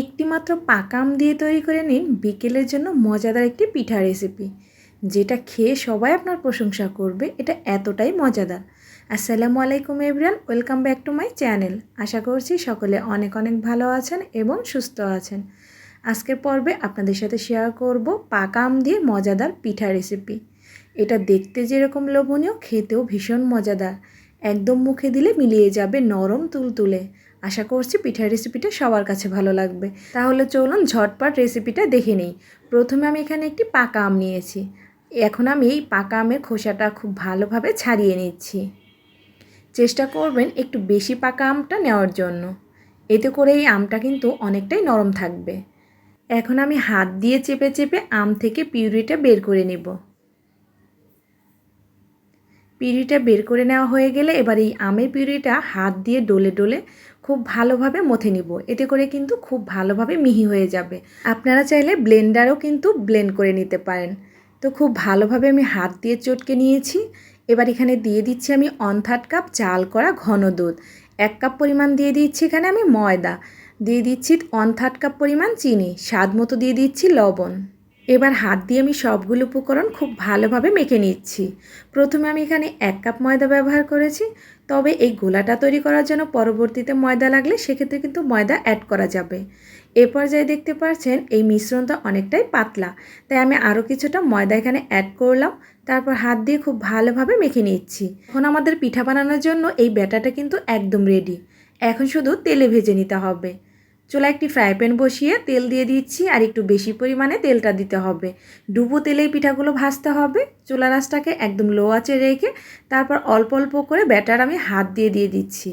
একটি মাত্র পাকা আম দিয়ে তৈরি করে নিন, বিকেলের জন্য মজাদার একটি পিঠা রেসিপি যেটা খেয়ে সবাই আপনার প্রশংসা করবে, এটা এতটাই মজাদার। আসসালামু আলাইকুম everyone welcome back to my channel আশা করছি সকলে অনেক অনেক ভালো আছেন এবং সুস্থ আছেন। আজকের পর্বে আপনাদের সাথে শেয়ার করব পাকা আম দিয়ে মজাদার পিঠা রেসিপি এটা দেখতে যেরকম লোভনীয়, খেতেও ভীষণ মজাদার। একদম মুখে দিলে মিলিয়ে যাবে নরম তুলতুলে। আশা করছি পিঠার রেসিপিটা সবার কাছে ভালো লাগবে। তাহলে চলুন ঝটপট রেসিপিটা দেখে নিই। প্রথমে আমি এখানে একটি পাকা আম নিয়েছি। এখন আমি এই পাকা আমের খোসাটা খুব ভালোভাবে ছাড়িয়ে নিচ্ছি। চেষ্টা করবেন একটু বেশি পাকা আমটা নেওয়ার জন্য। এতে করে এই আমটা কিন্তু অনেকটাই নরম থাকবে। এখন আমি হাত দিয়ে চেপে চেপে আম থেকে পিউরিটা বের করে নেব। পিউরিটা বের করে নেওয়া হয়ে গেলে এবার এই আমের পিউরিটা হাত দিয়ে ডলে ডলে খুব ভালোভাবে মথে নিব। এতে করে কিন্তু খুব ভালোভাবে মিহি হয়ে যাবে। আপনারা চাইলে ব্লেন্ডারও কিন্তু ব্লেন্ড করে নিতে পারেন। তো খুব ভালোভাবে আমি হাত দিয়ে চটকে নিয়েছি। এবার এখানে দিয়ে দিচ্ছি আমি অন থার্ড কাপ চাল করা ঘন দুধ। এক কাপ পরিমাণ দিয়ে দিচ্ছি এখানে আমি ময়দা। দিয়ে দিচ্ছি ওয়ান থার্ড কাপ পরিমাণ চিনি। স্বাদ মতো দিয়ে দিচ্ছি লবণ। এবার হাত দিয়ে আমি সবগুলো উপকরণ খুব ভালোভাবে মেখে নিচ্ছি। প্রথমে আমি এখানে এক কাপ ময়দা ব্যবহার করেছি। তবে এই গোলাটা তৈরি করার জন্য পরবর্তীতে ময়দা লাগলে সেক্ষেত্রে কিন্তু ময়দা অ্যাড করা যাবে। এ পর্যায়ে দেখতে পাচ্ছেন এই মিশ্রণটা অনেকটাই পাতলা। তাই আমি আরও কিছুটা ময়দা এখানে অ্যাড করলাম। তারপর হাত দিয়ে খুব ভালোভাবে মেখে নিচ্ছি। এখন আমাদের পিঠা বানানোর জন্য এই ব্যাটাটা কিন্তু একদম রেডি এখন শুধু তেলে ভেজে নিতে হবে। চুলা একটি ফ্রাই প্যান বসিয়ে তেল দিয়ে দিচ্ছি আর একটু বেশি পরিমাণে তেলটা দিতে হবে। ডুবো তেলেই পিঠাগুলো ভাজতে হবে। চুলা রাসটাকে একদম লো আঁচে রেখে তারপর অল্প অল্প করে ব্যাটার আমি হাত দিয়ে দিয়ে দিচ্ছি।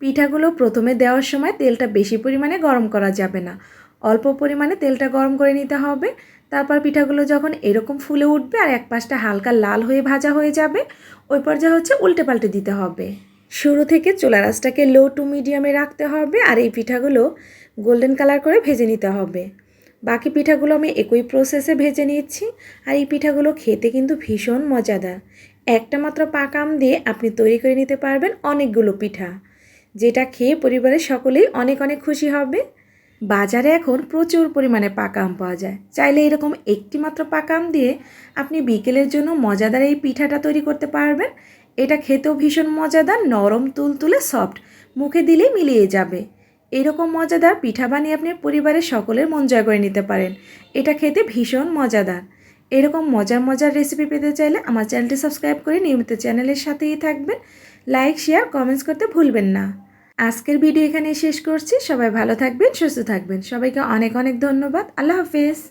পিঠাগুলো প্রথমে দেওয়ার সময় তেলটা বেশি পরিমাণে গরম করা যাবে না। অল্প পরিমাণে তেলটা গরম করে নিতে হবে। তারপর পিঠাগুলো যখন এরকম ফুলে উঠবে আর এক পাশটা হালকা লাল হয়ে ভাজা হয়ে যাবে, ওই পর্যায়ে হচ্ছে উল্টে পাল্টে দিতে হবে। শুরু থেকে চুলা রাসটাকে লো টু মিডিয়ামে রাখতে হবে আর এই পিঠাগুলো গোল্ডেন কালার করে ভেজে নিতে হবে। বাকি পিঠাগুলো আমি একই প্রসেসে ভেজে নিচ্ছি আর এই পিঠাগুলো খেতে কিন্তু ভীষণ মজাদার। একটা মাত্র পাকা আম দিয়ে আপনি তৈরি করে নিতে পারবেন অনেকগুলো পিঠা। যেটা খেয়ে পরিবারের সকলেই অনেক অনেক খুশি হবে। বাজারে এখন প্রচুর পরিমাণে পাকা আম পাওয়া যায়। চাইলে এরকম একটি মাত্র পাকা আম দিয়ে আপনি বিকেলের জন্য মজাদার এই পিঠাটা তৈরি করতে পারবেন। এটা খেতেও ভীষণ মজাদার, নরম, তুলতুলে সফট মুখে দিলেই মিলিয়ে যাবে। এরকম মজাদার পিঠা বানিয়ে আপনি পরিবারের সকলের মন জয় করে নিতে পারেন। এটা খেতে ভীষণ মজাদার। এরকম মজার মজার রেসিপি পেতে চাইলে আমার চ্যানেলটি সাবস্ক্রাইব করে নিয়মিত চ্যানেলের সাথেই থাকবেন। লাইক শেয়ার কমেন্টস করতে ভুলবেন না। আজকের ভিডিও এখানে শেষ করছি। সবাই ভালো থাকবেন, সুস্থ থাকবেন। সবাইকে অনেক অনেক ধন্যবাদ। আল্লাহ হাফেজ।